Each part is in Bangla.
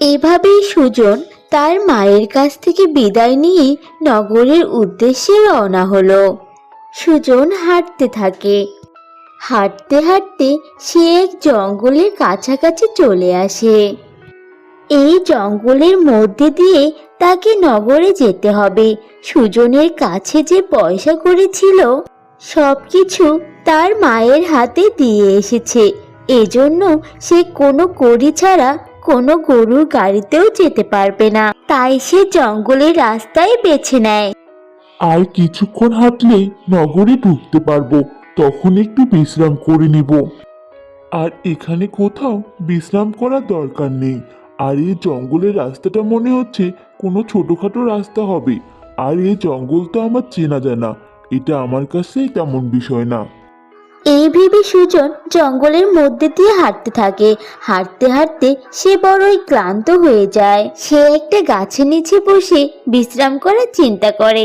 এভাবেই সুজন তার মায়ের কাছ থেকে বিদায় নিয়ে নগরের উদ্দেশ্যে রওনা হলো। সুজন হাঁটতে থাকে। হাঁটতে হাঁটতে সে এক জঙ্গলের কাছাকাছি চলে আসে। এই জঙ্গলের মধ্যে দিয়ে তাকে নগরে যেতে হবে। সুজনের কাছে যে পয়সা করেছিল, সবকিছু তার মায়ের হাতে দিয়ে এসেছে। এজন্য সে কোনো কড়ি ছাড়া কোনো গরুর গাড়িতেও যেতে পারবে না। তাই সে জঙ্গলের রাস্তায় বেছে নেয়। আর কিছুক্ষণ হাঁটলে নগরে ঢুকতে পারব, তখন একটু বিশ্রাম করে নিব। আর এখানে কোথাও বিশ্রাম করার দরকার নেই। আর এই জঙ্গলের রাস্তাটা মনে হচ্ছে কোনো ছোটখাটো রাস্তা হবে। আর এই জঙ্গল তো আমার চেনা জানা। এটা আমার কাছে তেমন বিষয় না। এই ভেবে সুজন জঙ্গলের মধ্যে দিয়ে হাঁটতে থাকে। হাঁটতে হাঁটতে সে বড়ই ক্লান্ত হয়ে যায়। সে একটা গাছের নিচে বসে বিশ্রাম করার চিন্তা করে।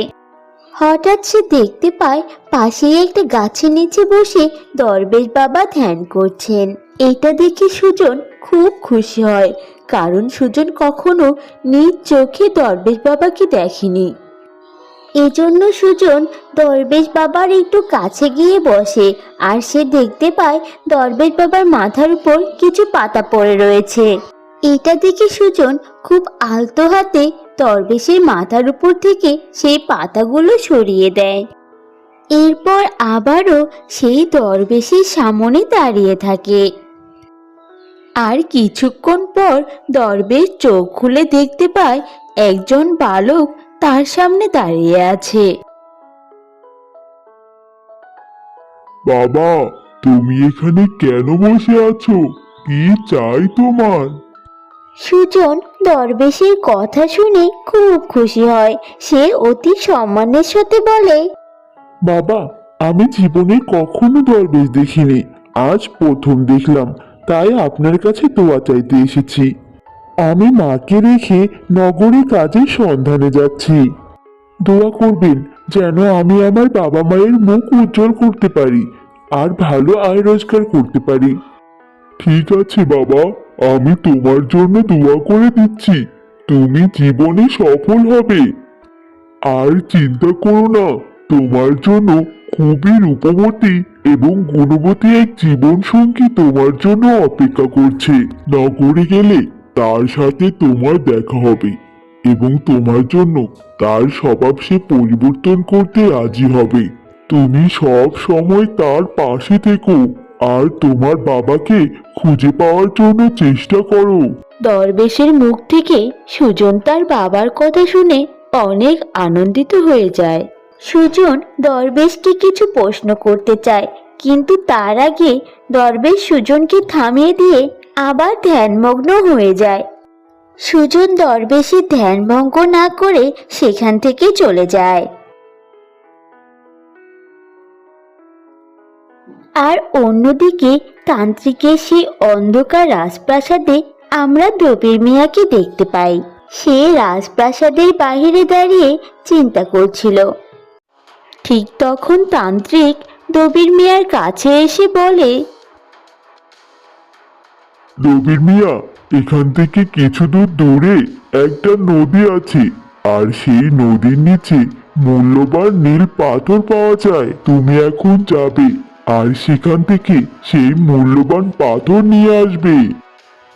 হঠাৎ সে দেখতে পায় পাশেই একটা গাছের নিচে বসে দরবেশ বাবা ধ্যান করছেন। এটা দেখে সুজন খুব খুশি হয়। কারণ সুজন কখনো নিজ চোখে দরবেশ বাবাকে দেখেনি। এজন্য সুজন দরবেশ বাবার একটু কাছে গিয়ে বসে আর সে দেখতে পায় দরবেশ বাবার মাথার উপর কিছু পাতা পড়ে রয়েছে। এটা দেখে সুজন খুব আলতো হাতে দরবেশের মাথার উপর থেকে সেই পাতাগুলো সরিয়ে দেয়। এরপর আবারও সেই দরবেশের সামনে দাঁড়িয়ে থাকে। আর কিছুক্ষণ পর দরবেশ চোখ খুলে দেখতে পায় একজন বালক তার সামনে দাঁড়িয়ে আছে। বাবা তুমি এখানে কেন বসে আছো? কি চাই তোমার? সুজন দরবেশের কথা শুনে খুব খুশি হয়। সে অতি সম্মানের সাথে বলে বাবা আমি জীবনে কখনো দরবেশ দেখিনি। আজ প্রথম দেখলাম। তাই আপনার কাছে দোয়া চাইতে এসেছি। আমি মাকে রেখে নগরে কাজের সন্ধানে যাচ্ছি। দোয়া করবেন যেন আমি আমার বাবা মায়ের মুখ উজ্জ্বল করতে পারি আর ভালো আয় রোজগার করতে পারি। ঠিক আছে বাবা, আমি তোমার জন্য দোয়া করে দিচ্ছি। তুমি জীবনে সফল হবে। আর চিন্তা করো না, তোমার জন্য খুবই রূপবতী এবং গুণবতী এক জীবন সঙ্গী তোমার জন্য অপেক্ষা করছে। নগরে গেলে তার সাথে তোমার দেখা হবে এবং তোমার জন্য তার স্বভাব সে পরিবর্তন করতে রাজি হবে। তুমি সব সময় তার পাশে থেকো আর তোমার বাবাকে খুঁজে পাওয়ার জন্য চেষ্টা করো। দরবেশের মুখ থেকে সুজন তার বাবার কথা শুনে অনেক আনন্দিত হয়ে যায়। সুজন দরবেশকে কিছু প্রশ্ন করতে চায়, কিন্তু তার আগে দরবেশ সুজনকে থামিয়ে দিয়ে আবার ধ্যানমগ্ন হয়ে যায়। সুজন দরবেশের ধ্যানভঙ্গ না করে সেখান থেকে চলে যায়। আর অন্যদিকে তান্ত্রিকের সেই অন্ধকার রাজপ্রাসাদে আমরা দ্রবীর মিয়াকে দেখতে পাই। সে রাজপ্রাসাদের বাইরে দাঁড়িয়ে চিন্তা করছিল। ঠিক তখন তান্ত্রিক দবির মিয়ার কাছে এসে বলে রবির মিয়া, এখান থেকে কিছু দূর দূরে একটা নদী আছে, আর সেই নদীর নিচে মূল্যবান নীল পাথর পাওয়া যায়। তুমি এখন যাবে, আর সেখান থেকে সেই মূল্যবান পাথর নিয়ে আসবে।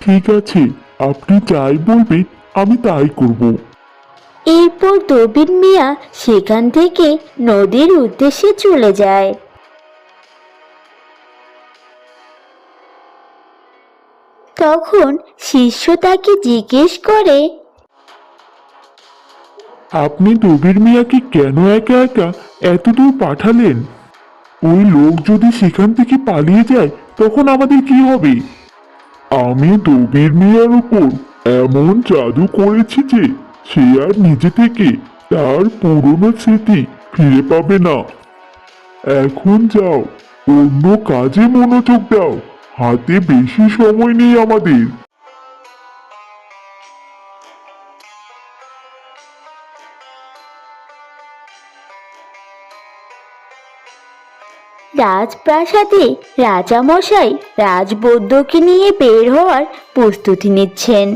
ঠিক আছে, আপনি যাই বলবেন, আমি তাই করব। এরপর দবির মিয়া সেখান থেকে নদীর উদ্দেশ্যে চলে যায়। তখন শিষ্য তাকে জিজ্ঞেস করে, আপনি রবির মিয়াকে কেন একা একা এতদূর পাঠালেন? ওই লোক যদি সেখান থেকে পালিয়ে যায়, তখন আমাদের কি হবে? আমি দবির মিয়ার উপর এমন জাদু করেছি যে সে আর নিজে থেকে তার পুরনো স্মৃতি ফিরে পাবে না। এখন যাও, অন্য কাজে মনোযোগ দাও, হাতে বেশি সময় নেই আমাদের। রাজপ্রাসাদে রাজামশাই রাজবৈদ্যকে নিয়ে বের হওয়ার প্রস্তুতি নিচ্ছেন।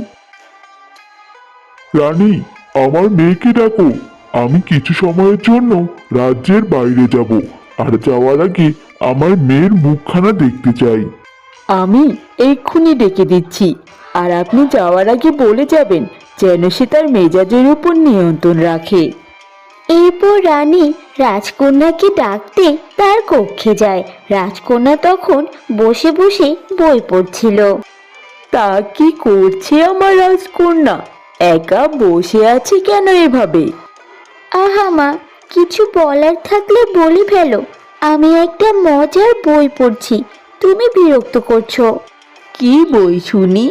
রানী আমার মেয়েকে ডাকো। আমি কিছু সময়ের জন্য রাজ্যের বাইরে যাব। আর যাওয়ার আগে আমার মেয়ের মুখখানা দেখতে চাই। আমি এক্ষুনি ডেকে দিচ্ছি। আর আপনি যাওয়ার আগে বলে যাবেন যেন সে তার মেজাজের উপর নিয়ন্ত্রণ রাখে। এরপর রানী রাজকন্যাকে ডাকতে তার কক্ষে যায়। রাজকন্যা তখন বসে বসে বই পড়ছিল। তা কি করছে আমার রাজকন্যা? একা বসে আছি কেন এভাবে? আহা মা কিছু বলার থাকলে বলে ফেলো। আমি একটা মজার বই পড়ছি তুমি বিরক্ত করছ। কি বই শুনি?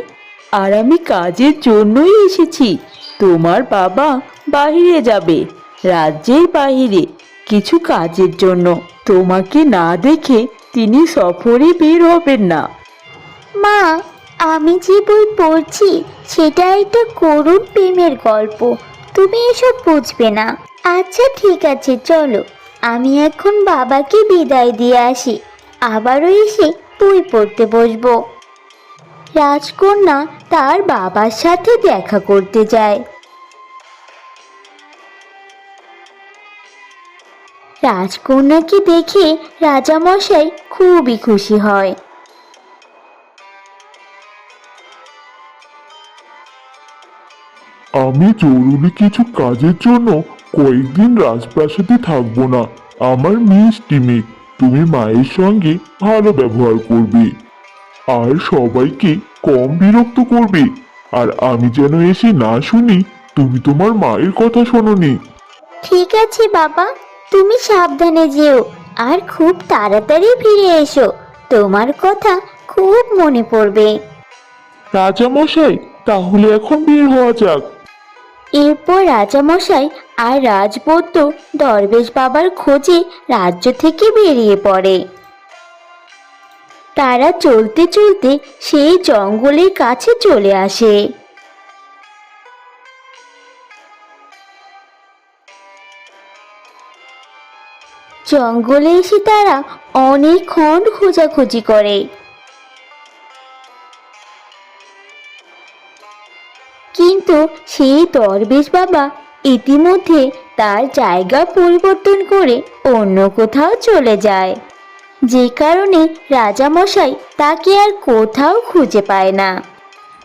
আর আমি কাজের জন্যই এসেছি। তোমার বাবা বাইরে যাবে রাজ্যের বাইরে কিছু কাজের জন্য। তোমাকে না দেখে তিনি সফরে বের হবেন না। মা আমি যে বই পড়ছি সেটা একটা করুণ প্রেমের গল্প। তুমি এসব বুঝবে না। আচ্ছা ঠিক আছে, চলো। আমি এখন বাবাকে বিদায় দিয়ে আসি। আবারও এসে বই পড়তে বসবো। রাজকন্যা তার বাবার সাথে দেখা করতে যায়। রাজকন্যাকে দেখে রাজামশাই খুবই খুশি হয়। আমি জরুরি কিছু কাজের জন্য কয়েকদিন রাজপ্রাসাদে থাকব না। আমার মিষ্টি মেয়ে তুমি মায়ের সঙ্গে ভালো ব্যবহার করবে। আর সবাইকে কম বিরক্ত করবে। আর আমি যেন এসে না শুনি তুমি তোমার মায়ের কথা শোনোনি। ঠিক আছে বাবা তুমি সাবধানে যেও। আর খুব তাড়াতাড়ি ফিরে এসো। তোমার কথা খুব মনে পড়বে। রাজামশাই তাহলে এখন বের হওয়া যাক। এরপর রাজামশাই আর রাজবৈদ্য দরবেশ বাবার খোঁজে রাজ্য থেকে বেরিয়ে পড়ে। তারা চলতে চলতে সেই জঙ্গলের কাছে চলে আসে। জঙ্গলে এসে তারা অনেকক্ষণ খোঁজাখুঁজি করে। কিন্তু সেই দরবেশ বাবা ইতিমধ্যে তার জায়গা পরিবর্তন করে অন্য কোথাও চলে যায়। যে কারণে রাজামশাই তাকে আর কোথাও খুঁজে পায় না।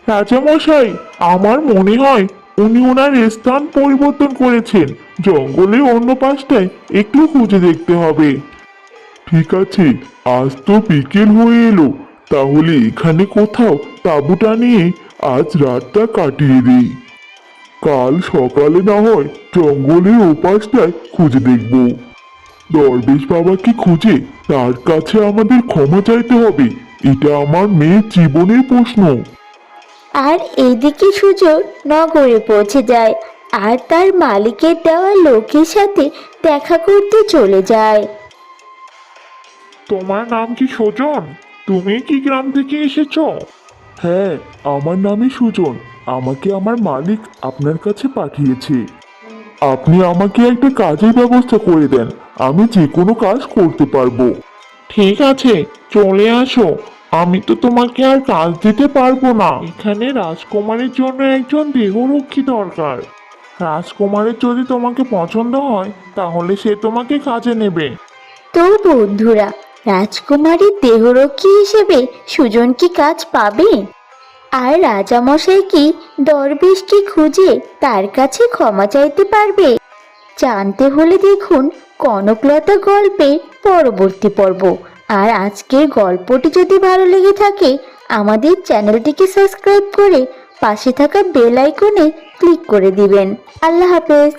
রাজামশাই, আমার মনে হয় উনি ওনার স্থান পরিবর্তন করেছেন। জঙ্গলের অন্য পাশটায় একটু খুঁজে দেখতে হবে। ঠিক আছে, আজ তো বিকেল হয়ে এলো। তাহলে এখানে কোথাও তাঁবুটা নিয়ে আজ রাতটা কাটিয়ে দিই। কাল সকালে না হয় জঙ্গলের উপাসটায় খুঁজে দেখব। দরবেশ বাবাকে খুঁজে? তার কাছে আমাদের ক্ষমা চাইতে হবে। এটা আমার মেয়ের জীবনের প্রশ্ন। আর এদিকে সুজন নগরে পৌঁছে যায় আর তার মালিকের দেওয়া লোকের সাথে দেখা করতে চলে যায়। তোমার নাম কি সুজন? তুমি কি গ্রাম থেকে এসেছ? হ্যাঁ আমার নামই সুজন। আমাকে আমার মালিক আপনার কাছে পাঠিয়েছে। আপনি আমাকে একটা কাজের ব্যবস্থা করে দেন। আমি যে কোনো কাজ করতে পারব। ঠিক আছে, চলে আসো। আমি তো তোমাকে আর কাজ দিতে পারব না। এখানে রাজকুমারের জন্য একজন দেহরক্ষী দরকার। রাজকুমারের যদি তোমাকে পছন্দ হয়, তাহলে সে তোমাকে কাজে নেবে। তো বন্ধুরা রাজকুমারীর দেহরক্ষী হিসেবে সুজন কি কাজ পাবে? আর রাজামশাই কি দরবেশকে খুঁজে তার কাছে ক্ষমা চাইতে পারবে? জানতে হলে দেখুন কনকলতা গল্পে পরবর্তী পর্ব। আর আজকের গল্পটি যদি ভালো লেগে থাকে, আমাদের চ্যানেলটিকে সাবস্ক্রাইব করে পাশে থাকা বেল আইকনে ক্লিক করে দিবেন। আল্লাহ হাফেজ।